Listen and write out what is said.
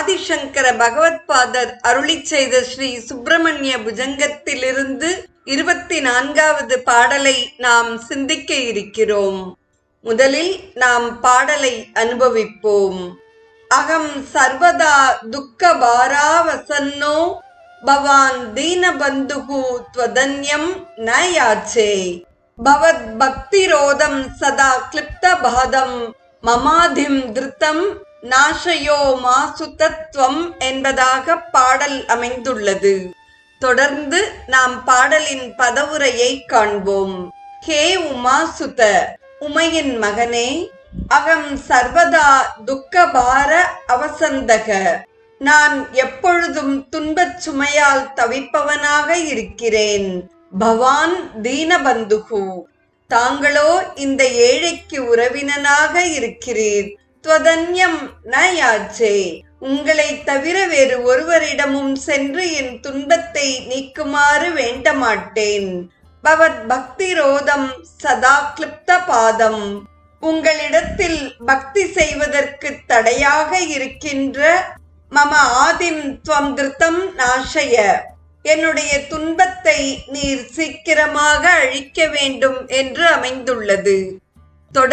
ஆதிசங்கர பகவத்பாதர் அருளி செய்த ஸ்ரீ சுப்பிரமணிய புஜங்கத்திலிருந்து இருபத்தி நான்காவது பாடலை நாம் சிந்திக்க இருக்கிறோம். முதலில் நாம் பாடலை அனுபவிப்போம். அகம் சர்வதா துக்க பாராவசன்னோ பவான் தீனபந்துகு துவதன்யம் ந பவத் பக்திரோதம் சதா கிளிப்த பாதம் மமாதிம் திருத்தம் நாஷயோமா சுத்தத்துவம் என்பதாக பாடல் அமைந்துள்ளது. தொடர்ந்து நாம் பாடலின் பதவுரையை காண்போம். ஹே உமாசுத உமையின் மகனே அகம் சர்வதா துக்கபார அவசந்தக. நான் எப்பொழுதும் துன்பச் சுமையால் தவிப்பவனாக இருக்கிறேன். பவான் தீனபந்துகு தாங்களோ இந்த ஏழைக்கு உறவினனாக இருக்கிறீர். துவதன்யம் ந யாச்சே. உங்களை தவிர வேறு ஒருவரிடமும் சென்று என் துன்பத்தை நீக்குமாறு வேண்டமாட்டேன். பவத் பக்தி ரோதம் சதா கிளிப்த பாதம். உங்களிடத்தில் பக்தி செய்வதற்கு தடையாக இருக்கின்ற மம ஆதிம் துவம் திருத்தம் நாசய என்னுடைய துன்பத்தை நீர் சீக்கிரமாக அழிக்க வேண்டும் என்று அமைந்துள்ளது. தொடர்